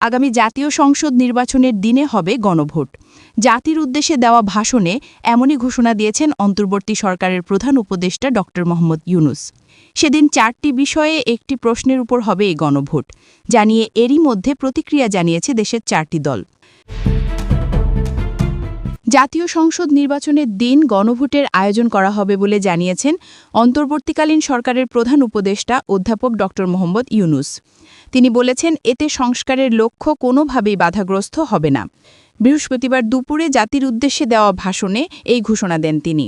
আগামী জাতীয় সংসদ নির্বাচনের দিনে হবে গণভোট। জাতির উদ্দেশ্যে দেওয়া ভাষণে এমনই ঘোষণা দিয়েছেন অন্তর্বর্তী সরকারের প্রধান উপদেষ্টা ড. মোহাম্মদ ইউনুস। সেদিন চারটি বিষয়ে একটি প্রশ্নের উপর হবে এই গণভোট জানিয়ে এরই মধ্যে প্রতিক্রিয়া জানিয়েছে দেশের চারটি দল। জাতীয় সংসদ নির্বাচনের দিন গণভোটের আয়োজন করা হবে বলে জানিয়েছেন অন্তর্বর্তীকালীন সরকারের প্রধান উপদেষ্টা অধ্যাপক ড. মোহাম্মদ ইউনুস। তিনি বলেছেন, এতে সংস্কারের লক্ষ্য কোনোভাবেই বাধাগ্রস্ত হবে না। বৃহস্পতিবার দুপুরে জাতির উদ্দেশ্যে দেওয়া ভাষণে এই ঘোষণা দেন তিনি।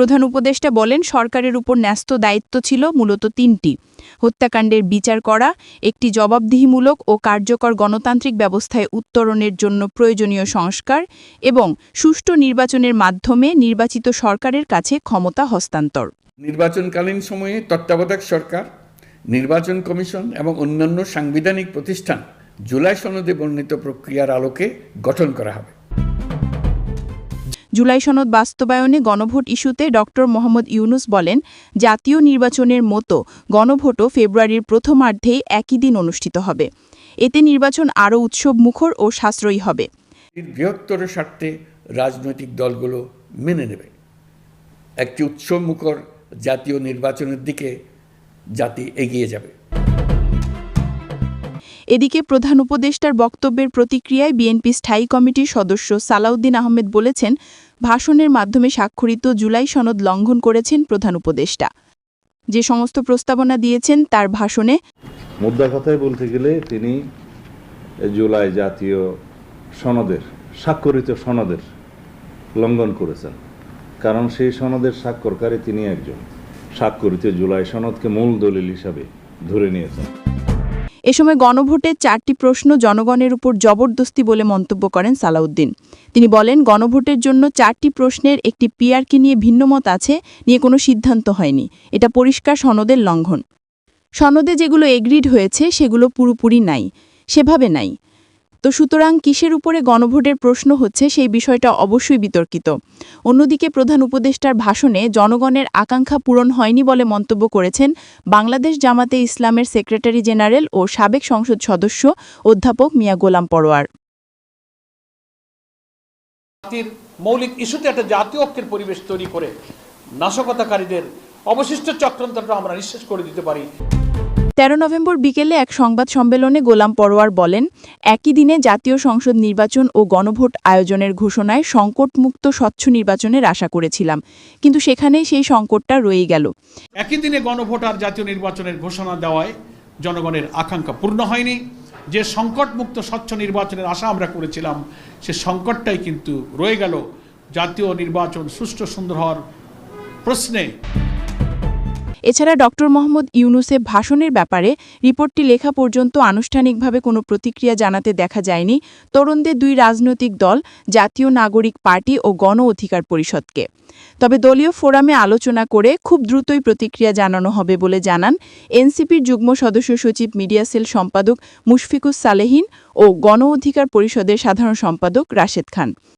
প্রধান উপদেষ্টা বলেন, সরকারের উপর ন্যস্ত দায়িত্ব ছিল মূলত তিনটি। হত্যাকাণ্ডের বিচার করা, একটি জবাবদিহিমূলক ও কার্যকর গণতান্ত্রিক ব্যবস্থায় উত্তরণের জন্য প্রয়োজনীয় সংস্কার এবং সুষ্ঠু নির্বাচনের মাধ্যমে নির্বাচিত সরকারের কাছে ক্ষমতা হস্তান্তর। নির্বাচনকালীন সময়ে তত্ত্বাবধায়ক সরকার, নির্বাচন কমিশন এবং অন্যান্য সাংবিধানিক প্রতিষ্ঠান জুলাই সনদে বর্ণিত প্রক্রিয়ার আলোকে গঠন করা হবে। জুলাই সনদ বাস্তবায়নে গণভোট ইস্যুতে ড. মোহাম্মদ ইউনুস বলেন, জাতীয় নির্বাচনের মতো গণভোটও ফেব্রুয়ারির প্রথমার্ধেই একই দিন অনুষ্ঠিত হবে। এতে নির্বাচন আরও উৎসব মুখর ও সাশ্রয়ী হবে। বৃহত্তর স্বার্থে রাজনৈতিক দলগুলো মেনে নেবে। একটি উৎসব মুখর জাতীয় নির্বাচনের দিকে জাতি এগিয়ে যাবে। এদিকে প্রধান উপদেষ্টার বক্তব্যের প্রতিক্রিয়ায় বিএনপি স্থায়ী কমিটির সদস্য সালাউদ্দিন আহমেদ বলেছেন, ভাষণের মাধ্যমে স্বাক্ষরিত জুলাই সনদ লঙ্ঘন করেছেন প্রধান উপদেষ্টা। যে সমস্ত প্রস্তাবনা দিয়েছেন তার ভাষণে মুদ্রা কথায় বলতে গেলে তিনি জুলাই জাতীয় সনদের, স্বাক্ষরিত সনদের লঙ্ঘন করেছেন। কারণ সেই সনদের স্বাক্ষরকারী তিনি একজন। স্বাক্ষরিত জুলাই সনদকে মূল দলিল হিসাবে ধরে নিয়েছেন। এ সময় গণভোটের চারটি প্রশ্ন জনগণের উপর জবরদস্তি বলে মন্তব্য করেন সালাউদ্দিন। তিনি বলেন, গণভোটের জন্য চারটি প্রশ্নের একটি পিআরকে নিয়ে ভিন্নমত আছে, নিয়ে কোনো সিদ্ধান্ত হয়নি। এটা পরিষ্কার সনদের লঙ্ঘন। সনদে যেগুলো এগ্রিড হয়েছে, সেগুলো পুরোপুরি নাই। সেভাবে নাই। তো সুতরাং কিসের উপরে গণভোটের প্রশ্ন হচ্ছে সেই বিষয়টা অবশ্যই বিতর্কিত। অন্যদিকে প্রধান উপদেষ্টার ভাষণে জনগণের আকাঙ্ক্ষা পূরণ হয়নি বলে মন্তব্য করেছেন বাংলাদেশ জামাতে ইসলামের সেক্রেটারি জেনারেল ও সাবেক সংসদ সদস্য অধ্যাপক মিয়া গোলাম পরোয়ার। মৌলিক ইস্যুতে একটা জাতীয় ঐক্যের পরিবেশ তৈরি করে নাশকতাকারীদের অবশিষ্ট চক্রান্তটা আমরা নিঃশেষ করে দিতে পারি। তেরো নভেম্বর বিকেলে এক সংবাদ সম্মেলনে গোলাম পরোয়ার বলেন, একই দিনে জাতীয় সংসদ নির্বাচন ও গণভোট আয়োজনের ঘোষণায় সংকটমুক্ত স্বচ্ছ নির্বাচনের আশা করেছিলাম, কিন্তু সেখানেই সেই সংকটটা রয়ে গেল। একই দিনে গণভোট আর জাতীয় নির্বাচনের ঘোষণা দেওয়ায় জনগণের আকাঙ্ক্ষা পূর্ণ হয়নি। যে সংকটমুক্ত স্বচ্ছ নির্বাচনের আশা আমরা করেছিলাম, সে সংকটটাই কিন্তু রয়ে গেল। জাতীয় নির্বাচন সুষ্ঠু সুন্দর হওয়ার প্রশ্নে এছাড়া ডক্টর মোহাম্মদ ইউনুসের ভাষণের ব্যাপারে রিপোর্টটি লেখা পর্যন্ত আনুষ্ঠানিকভাবে কোনো প্রতিক্রিয়া জানাতে দেখা যায়নি তরুণদের দুই রাজনৈতিক দল, জাতীয় নাগরিক পার্টি ও গণ অধিকার পরিষদকে। তবে দলীয় ফোরামে আলোচনা করে খুব দ্রুতই প্রতিক্রিয়া জানানো হবে বলে জানান এনসিপির যুগ্ম সদস্য সচিব মিডিয়া সেল সম্পাদক মুশফিকুস সালেহীন ও গণ অধিকার পরিষদের সাধারণ সম্পাদক রাশেদ খান।